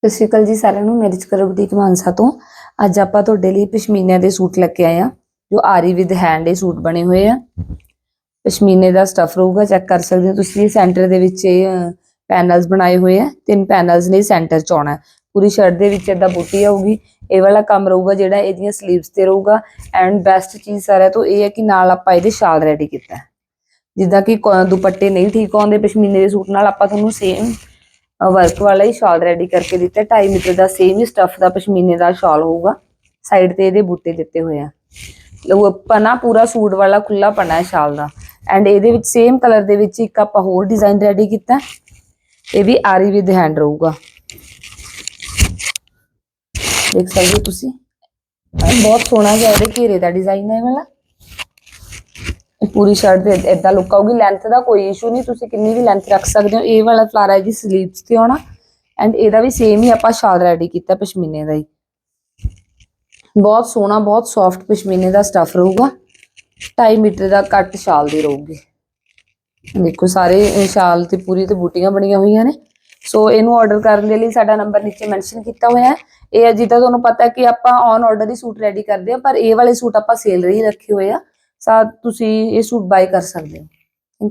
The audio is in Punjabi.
ਸਤਿ ਸ਼੍ਰੀ ਅਕਾਲ ਜੀ ਸਾਰਿਆਂ ਨੂੰ ਮੈਰਿਜ ਕਰੋ ਬੁਟੀਕ ਮਾਨਸਾ ਤੋਂ। ਅੱਜ ਆਪਾਂ ਤੁਹਾਡੇ ਲਈ ਪਸ਼ਮੀਨੇ ਦੇ ਸੂਟ ਲੈ ਕੇ ਆਏ ਆ, ਜੋ ਆਰੀ ਵਿਦ ਹੈਂਡ ਦੇ ਸੂਟ ਬਣੇ ਹੋਏ ਆ। ਪਸ਼ਮੀਨੇ ਦਾ ਸਟਫ ਰਹੂਗਾ ਚੈੱਕ ਕਰ ਸਕਦੇ ਹੋ ਤੁਸੀਂ ਸੈਂਟਰ ਦੇ ਵਿੱਚ ਇਹ ਪੈਨਲਸ ਬਣਾਏ ਹੋਏ ਆ। ਤਿੰਨ ਪੈਨਲਸ ਨੇ ਸੈਂਟਰ ਚ ਆਉਣਾ। ਪੂਰੀ ਸ਼ਰਟ ਦੇ ਵਿੱਚ ਏਦਾਂ ਬੂਟੀ ਆਊਗੀ। ਇਹ ਵਾਲਾ ਕੰਮ ਰਹੂਗਾ ਜਿਹੜਾ ਇਹਦੀਆਂ 슬ੀਵਸ ਤੇ ਰਹੂਗਾ। ਐਂਡ ਬੈਸਟ ਚੀਜ਼ ਸਾਰਿਆਂ ਤੋਂ ਇਹ ਹੈ ਕਿ ਨਾਲ ਆਪਾਂ ਇਹਦੇ ਸ਼ਾਲ ਰੈਡੀ ਕੀਤਾ। ਜਿੱਦਾਂ ਕਿ ਕ- ਦੁਪੱਟੇ ਨਹੀਂ ਠੀਕ ਆਉਂਦੇ ਪਸ਼ਮੀਨੇ ਦੇ ਸੂਟ ਨਾਲ, ਆਪਾਂ ਤੁਹਾਨੂੰ ਸੇਮ ਵਰਕ ਵਾਲਾ ਹੀ ਸ਼ਾਲ ਰੈਡੀ ਕਰਕੇ ਦਿੱਤਾ। 2.5 ਮੀਟਰ ਦਾ ਸੇਮ ਹੀ ਸਟਫ ਦਾ ਪਸ਼ਮੀਨੇ ਦਾ ਸ਼ਾਲ ਹੋਊਗਾ। ਸਾਈਡ ਤੇ ਇਹਦੇ ਬੂਟੇ ਦਿੱਤੇ ਹੋਏ ਆ। ਲੋ ਪਨਾ ਪੂਰਾ ਸੂਟ ਵਾਲਾ ਖੁੱਲਾ ਪਨਾ ਹੈ ਸ਼ਾਲ ਦਾ। ਐਂਡ ਇਹਦੇ ਵਿੱਚ ਸੇਮ ਕਲਰ ਦੇ ਵਿੱਚ ਇੱਕ ਆਪਾਂ ਹੋਰ ਡਿਜ਼ਾਈਨ ਰੈਡੀ ਕੀਤਾ। ਇਹ ਵੀ ਆਰੀ ਵਿਦ ਹੈਂਡ ਰਹੂਗਾ। ਦੇਖ ਸਕਦੇ ਹੋ ਤੁਸੀਂ? ਬਹੁਤ ਸੋਹਣਾ ਜਿਹਾ ਇਹਦੇ ਘੇਰੇ ਦਾ ਡਿਜ਼ਾਈਨ ਹੈ ਵਾਲਾ। ਇਹ ਪੂਰੀ ਸ਼ਰਟ ਦੇ ਇਦਾਂ ਲੁੱਕ ਆਊਗੀ। ਲੈਂਥ ਦਾ ਕੋਈ ਇਸ਼ੂ ਨਹੀਂ। ਤੁਸੀਂ ਕਿੰਨੀ ਵੀ ਲੈਂਥ ਰੱਖ ਸਕਦੇ ਹੋ। ਇਹ ਵਾਲਾ ਫਲਾਰਾ ਜੀ ਸਲੀਵਸ ਤੇ ਆਉਣਾ। ਐਂਡ ਇਹਦਾ ਵੀ ਸੇਮ ਹੀ ਆਪਾਂ ਸ਼ਾਲ ਰੈਡੀ ਕੀਤਾ ਪਸ਼ਮੀਨੇ ਦਾ ਹੀ। ਬਹੁਤ ਸੋਹਣਾ, ਬਹੁਤ ਸੌਫਟ ਪਸ਼ਮੀਨੇ ਦਾ ਸਟਫ ਰਹੂਗਾ। 2.5 ਮੀਟਰ ਦਾ ਕੱਟ ਸ਼ਾਲ ਦੀ ਰਹੂਗੀ। ਦੇਖੋ ਸਾਰੇ ਸ਼ਾਲ ਤੇ ਪੂਰੀ ਤੇ ਬੂਟੀਆਂ ਬਣੀਆਂ ਹੋਈਆਂ ਨੇ। ਸੋ ਇਹਨੂੰ ਆਰਡਰ ਕਰਨ ਦੇ ਲਈ ਸਾਡਾ ਨੰਬਰ ਨੀਚੇ ਮੈਂਸ਼ਨ ਕੀਤਾ ਹੋਇਆ ਹੈ। ਇਹ ਹੈ ਜਿੱਦਾਂ ਤੁਹਾਨੂੰ ਪਤਾ ਹੈ ਕਿ ਆਪਾਂ ਔਨ ਆਰਡਰ ਹੀ ਸੂਟ ਰੈਡੀ ਕਰਦੇ ਆ ਪਰ ਇਹ ਵਾਲੇ ਸੂਟ ਆਪਾਂ ਸੇਲ ਲਈ ਰੱਖੇ ਹੋਏ ਆ। ਸਾ ਤੁਸੀਂ ਇਹ ਸੂਟ ਬਾਈ ਕਰ ਸਕਦੇ ਹੋ।